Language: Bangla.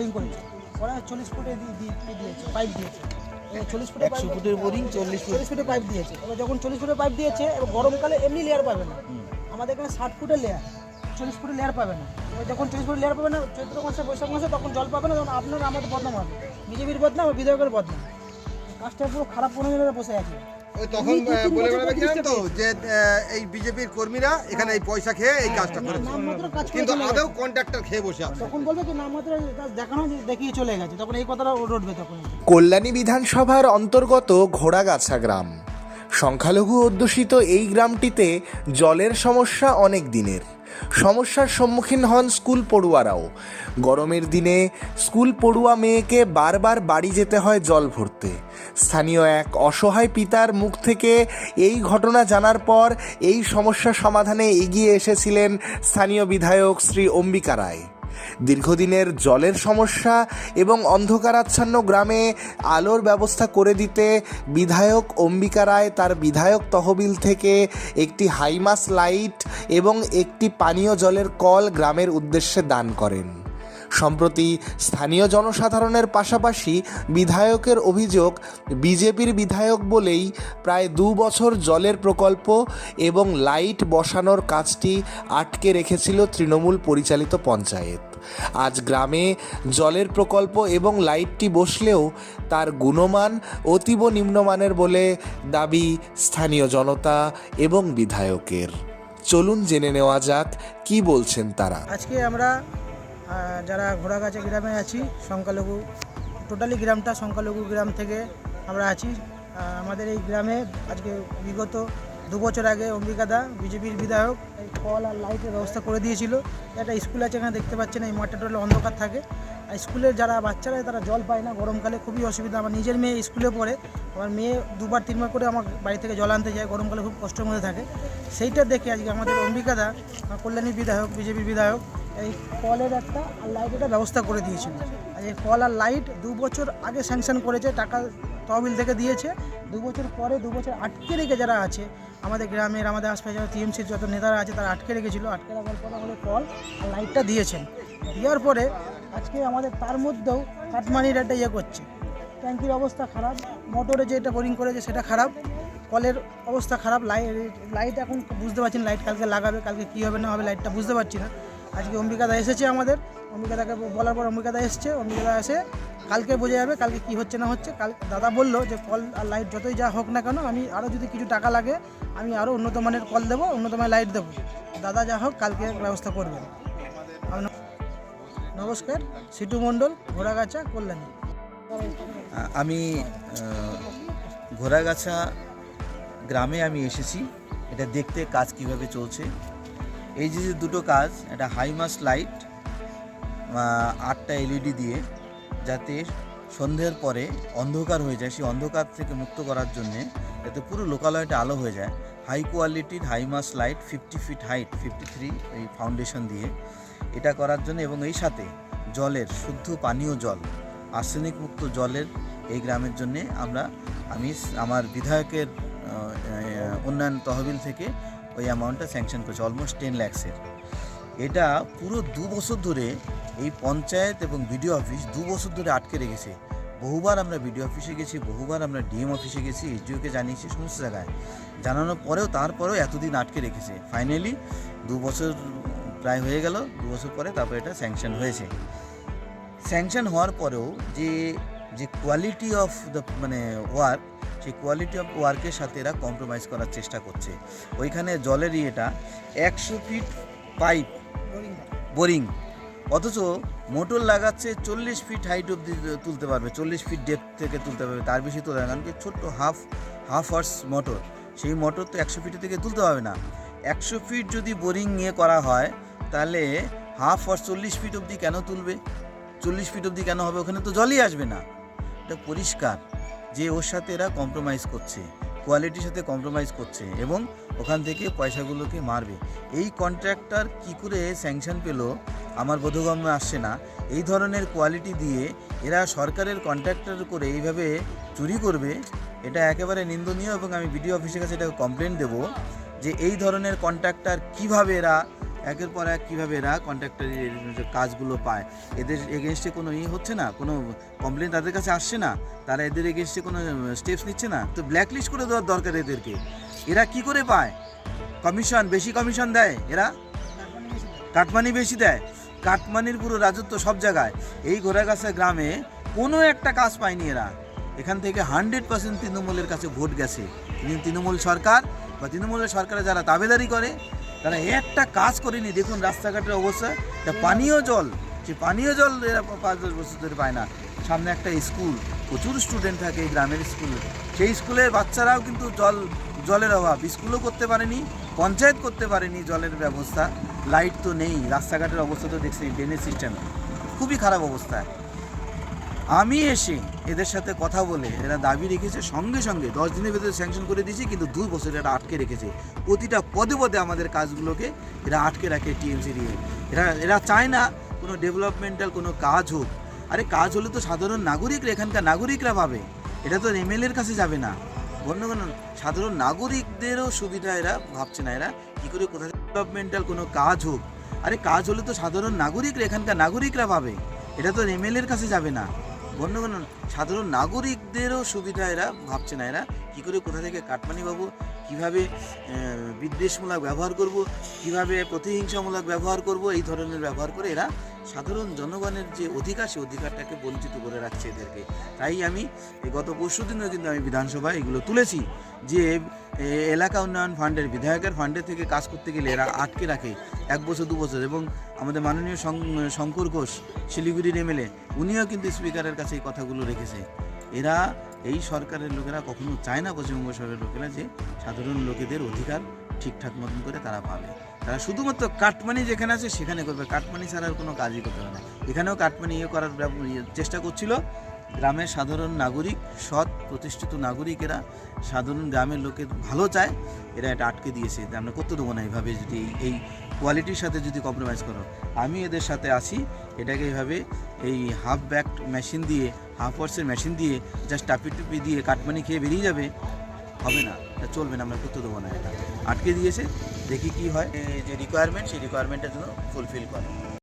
বোরিং করেছে। ওরা চল্লিশ ফুটে দিয়ে দিয়ে- দিয়ে দিয়েছে পাইপ দিয়েছে। চল্লিশ ফুটে একশো ফুটের বোরিং চল্লিশ চল্লিশ ফুটে পাইপ দিয়েছে। এবার যখন চল্লিশ ফুটের পাইপ দিয়েছে এবার গরমকালে এমনি লেয়ার পাবে না। আমাদের এখানে ষাট ফুটের লেয়ার চল্লিশ ফুটের লেয়ার পাবে না। এবার যখন চল্লিশ ফুটের লেয়ার পাবে না চৈত্র মাসে বৈশাখ মাসে তখন জল পাবে না তখন আপনার আমাদের বদনাম হবে। বিজেপির বদনাম বিধায়কের বদনাম। কাজটা পুরো খারাপ কোনো বসে আছে। তখন বলে বেড়াবে কি জানেন তো? যে এই বিজেপির কর্মীরা এখানে এই পয়সা খেয়ে এই কাজটা করেছে। নামমাত্র করে কিন্তু আদৌ কন্ট্রাক্টর খেয়ে বসে আছে। তখন বলবে কি নামমাত্র দেখানো দেখিয়ে চলে গেছে। তখন এই কথাটা রটবে তখন। কল্যাণী বিধানসভার অন্তর্গত ঘোড়াগাছা গ্রাম। সংখ্যালঘু অধ্যুষিত এই গ্রামটিতে জলের সমস্যা অনেক দিনের। সমস্যার সম্মুখীন হন স্কুল পড়ুয়ারাও। গরমের দিনে স্কুল পড়ুয়া মেয়েকে বারবার বাড়ি যেতে হয় জল ভরতে। স্থানীয় এক অসহায় পিতার মুখ থেকে এই ঘটনা জানার পর এই সমস্যা সমাধানে এগিয়ে এসেছিলেন স্থানীয় বিধায়ক শ্রী অম্বিকা রায়। দীর্ঘদিনের জলের সমস্যা এবং অন্ধকারাচ্ছন্ন গ্রামে আলোর ব্যবস্থা করে দিতে বিধায়ক অম্বিকা রায় তার বিধায়ক তহবিল থেকে একটি হাইমাস লাইট এবং একটি পানীয় জলের কল গ্রামের উদ্দেশ্যে দান করেন। সম্প্রতি স্থানীয় জনসাধারণের পাশাপাশি বিধায়কের অভিযোগ, বিজেপির বিধায়ক বলেই প্রায় দু বছর জলের প্রকল্প এবং লাইট বসানোর কাজটি আটকে রেখেছিল তৃণমূল পরিচালিত পঞ্চায়েত। আজ গ্রামে জলের প্রকল্প এবং লাইটটি বসলেও তার গুণমান অতীব নিম্নমানের বলে দাবি স্থানীয় জনতা এবং বিধায়কের। চলুন জেনে নেওয়া যাক, কি বলছেন তারা? আজকে আমরা যারা ঘোড়াগাছা গ্রামে আছি, সংখ্যালঘু টোটালি গ্রামটা সংখ্যালঘু গ্রাম থেকে আমরা আছি। আমাদের এই গ্রামে আজকে বিগত দু বছর আগে অম্বিকাদা বিজেপির বিধায়ক, এই কল আর লাইটের ব্যবস্থা করে দিয়েছিল। একটা স্কুল আছে এখানে, দেখতে পাচ্ছেন, এই মাঠটা টোটালি অন্ধকার থাকে। আর স্কুলের যারা বাচ্চারা তারা জল পায় না, গরমকালে খুবই অসুবিধা। আমার নিজের মেয়ে স্কুলে পড়ে, আমার মেয়ে দুবার, তিনবার করে আমার বাড়ি থেকে জল আনতে যায়, গরমকালে খুব কষ্টের মধ্যে থাকে। সেইটা দেখে আজকে আমাদের অম্বিকাদা কল্যাণী বিধায়ক, বিজেপির বিধায়ক এই কলের একটা আর একটা ব্যবস্থা করে দিয়েছিল। আর এই কল আর লাইট দু বছর আগে স্যাংশন করেছে, টাকা তহবিল থেকে দিয়েছে। দু বছর পরে, দু বছর আটকে রেখে যারা আছে, আমাদের গ্রামের, আমাদের আশপাশে টিএমসির যত নেতারা আছে, তারা আটকে রেখেছিল। আটকে রাখার পরে আমাদের কল আর লাইটটা দিয়েছেন। দেওয়ার পরে আজকে আমাদের তার মধ্যেও কাটমানির একটা ইয়ে করছে। ট্যাঙ্কির অবস্থা খারাপ, মোটরে যে এটা বোরিং করেছে সেটা খারাপ, কলের অবস্থা খারাপ, লাইট লাইট এখন বুঝতে পারছি লাইট কালকে লাগাবে, কালকে কী হবে না হবে, লাইটটা বুঝতে পারছি না। আজকে অম্বিকাদা এসেছে আমাদের। অম্বিকাদাকে বলার পর অম্বিকাদা এসছে। অম্বিকাদা এসে কালকে বোঝা যাবে, কালকে কি হচ্ছে না হচ্ছে। কাল দাদা বলল যে কল আর লাইট যতই যা হোক না কেন, আমি আরও যদি কিছু টাকা লাগে, আমি আরও উন্নত মানের কল দেবো, উন্নত মানের লাইট দেবো। দাদা যা হোক কালকে ব্যবস্থা করবেন নমস্কার, সিটু মণ্ডল, ঘোড়াগাছা, কল্যাণী। আমি ঘোড়াগাছা গ্রামে আমি এসেছি। এটা দেখতে, কাজ কীভাবে চলছে? এই যে যে দুটো কাজ একটা হাইমাস লাইট আটটা এলইডি দিয়ে, যাতে সন্ধ্যের পরে অন্ধকার হয়ে যায়, সেই অন্ধকার থেকে মুক্ত করার জন্যে যাতে পুরো লোকালয়টা আলো হয়ে যায়। হাই কোয়ালিটির high mast light fifty feet height fifty three এই ফাউন্ডেশন দিয়ে। এটা করার জন্য এবং এই সাথে জলের, শুদ্ধ পানীয় জল, আর্সেনিক মুক্ত জলের এই গ্রামের জন্যে আমরা, আমি আমার বিধায়কের উন্নয়ন তহবিল থেকে ওই অ্যামাউন্টটা স্যাংশন করেছি অলমোস্ট টেন ল্যাক্সের এটা পুরো দু বছর ধরে এই পঞ্চায়েত এবং বিডিও অফিস দু বছর ধরে আটকে রেখেছে। বহুবার আমরা বিডিও অফিসে গেছি, বহুবার আমরা ডিএম অফিসে গেছি এসডিওকে জানিয়েছি সমস্ত জায়গায়। জানানোর পরেও তারপরেও এতদিন আটকে রেখেছে। ফাইনালি দু বছর প্রায় হয়ে গেল, দু বছর পরে তারপরে এটা স্যাংশন হয়েছে। স্যাংশন হওয়ার পরেও যে যে কোয়ালিটি অফ দ্য মানে ওয়ার্ক সেই কোয়ালিটি অফ ওয়ার্কের সাথে এরা কম্প্রোমাইজ করার চেষ্টা করছে। ওইখানে জলের ইয়েটা একশো ফিট পাইপ বোরিং অথচ মোটর লাগাচ্ছে চল্লিশ ফিট হাইট অব্দি তুলতে পারবে, চল্লিশ ফিট ডেপথ থেকে তুলতে পারবে, তার বেশি তোলা কারণ কি ছোট্ট হাফ হাফ আর্স মোটর সেই মোটর তো একশো ফিটের থেকে তুলতে পারবে না। একশো ফিট যদি বোরিং নিয়ে করা হয়, তাহলে হাফ আর চল্লিশ ফিট অবধি কেন তুলবে? চল্লিশ ফিট অবধি কেন হবে? ওখানে তো জলই আসবে না। এটা পরিষ্কার। যে ওর সাথে এরা কম্প্রোমাইজ করছে কোয়ালিটির সাথে কম্প্রোমাইজ করছে এবং ওখান থেকে পয়সাগুলোকে মারবে। এই কন্ট্রাক্টর কি করে স্যাংশন পেল আমার বোধগম্য আসছে না। এই ধরনের কোয়ালিটি দিয়ে এরা সরকারের কন্ট্রাক্টর করে এইভাবে চুরি করবে, এটা একেবারে নিন্দনীয় এবং আমি বিডিও অফিসের কাছে এটা কমপ্লেন দেবো যে এই ধরনের কন্ট্রাক্টর কীভাবে এরা একের পর এক কীভাবে এরা কন্ট্রাক্টরের কাজগুলো পায়? এদের এগেনস্টে কোনো ই হচ্ছে না? কোনো কমপ্লেন তাদের কাছে আসছে না? তারা এদের এগেনস্টে কোনো স্টেপস নিচ্ছে না? তো ব্ল্যাকলিস্ট করে দেওয়ার দরকার এদেরকে। এরা কি করে পায়? কমিশন বেশি কমিশন দেয় এরা? কাটমানি বেশি দেয়। কাটমানির পুরো রাজত্ব সব জায়গায়। এই ঘোড়াগাছা গ্রামে কোনো একটা কাজ পায়নি এরা। এখান থেকে হান্ড্রেড পার্সেন্ট তৃণমূলের কাছে ভোট গেছে। তৃণমূল সরকার বা তৃণমূলের সরকারে যারা দাবেদারি করে তারা একটা কাজ করেনি। দেখুন রাস্তাঘাটের অবস্থা। এটা পানীয় জল। সে পানীয় জল এরা পাঁচ দশ বছর ধরে পায় না। সামনে একটা স্কুল। প্রচুর স্টুডেন্ট থাকে এই গ্রামের স্কুলে। সেই স্কুলের বাচ্চারাও কিন্তু জল, জলের অভাব। স্কুলও করতে পারেনি, পঞ্চায়েত করতে পারেনি জলের ব্যবস্থা। লাইট তো নেই। রাস্তাঘাটের অবস্থা তো দেখছি ড্রেনেজ সিস্টেম খুবই খারাপ অবস্থা। আমি এসে এদের সাথে কথা বলে এরা দাবি রেখেছে, সঙ্গে সঙ্গে দশ দিনের ভেতরে স্যাংশন করে দিয়েছি, কিন্তু দুই বছর এরা আটকে রেখেছে। প্রতিটা পদে পদে আমাদের কাজগুলোকে এরা আটকে রাখে টিএমসি দিয়ে। এরা এরা চায় না কোনো ডেভেলপমেন্টাল কোনো কাজ হোক। আরে কাজ হলে তো সাধারণ নাগরিকরা, এখানকার নাগরিকরা পাবে এটা তো এমএলএর কাছে যাবে না। বন্ধুগণ সাধারণ নাগরিকদেরও সুবিধা এরা ভাবছে না এরা। কী করে কোথায় ডেভেলপমেন্টাল কোনো কাজ হোক। আরে কাজ হলে তো সাধারণ নাগরিকরা, এখানকার নাগরিকরা পাবে এটা তো এমএলএর কাছে যাবে না। বন্ধুগণ সাধারণ নাগরিকদেরও সুবিধা এরা ভাবছে না এরা। কী করে কোথা থেকে কাটমানি পাবো কীভাবে বিদ্বেষমূলক ব্যবহার করব, কীভাবে প্রতিহিংসামূলক ব্যবহার করব, এই ধরনের ব্যবহার করে এরা সাধারণ জনগণের যে অধিকার সে অধিকারটাকে বঞ্চিত করে রাখছে এদেরকে। তাই আমি গত পরশু দিনও কিন্তু আমি বিধানসভায় এগুলো তুলেছি যে এলাকা উন্নয়ন ফান্ডের বিধায়কের ফান্ডের থেকে কাজ করতে গেলে এরা আটকে রাখে এক বছর, দু বছর। এবং আমাদের মাননীয় শঙ্কর ঘোষ, শিলিগুড়ির এমএলএ, উনিও কিন্তু স্পিকারের কাছে এই কথাগুলো রেখেছে। এরা এই সরকারের লোকেরা কখনো চায় না পশ্চিমবঙ্গ সরকারের লোকেরা যে সাধারণ লোকেদের অধিকার ঠিকঠাক মতন করে তারা পাবে। তারা শুধুমাত্র কাটমানি যেখানে আছে সেখানে করবে। কাটমানি ছাড়া আর কোনো কাজই করতে পারে না। এখানেও কাটমানি ইয়ে করার ইয়ে চেষ্টা করছিল। গ্রামের সাধারণ নাগরিক, সৎ, প্রতিষ্ঠিত নাগরিকেরা সাধারণ গ্রামের লোকের ভালো চায়, এরা এটা আটকে দিয়েছে। আমরা করতে দেবো না এইভাবে যদি এই কোয়ালিটির সাথে যদি কম্প্রোমাইজ করো। আমি এদের সাথে আসি এটাকে এইভাবে এই হাফ ব্যাক মেশিন দিয়ে হাফ ওয়ার্সের মেশিন দিয়ে জাস্ট টাপি টুপি দিয়ে কাটমানি খেয়ে বেরিয়ে যাবে, হবে না। এটা চলবে না, আমরা করতে দেবো না এটা। আটকে দিয়েছে, দেখি কি হয়। যে রিকোয়ারমেন্ট সেই রিকোয়ারমেন্টের জন্য ফুলফিল করে।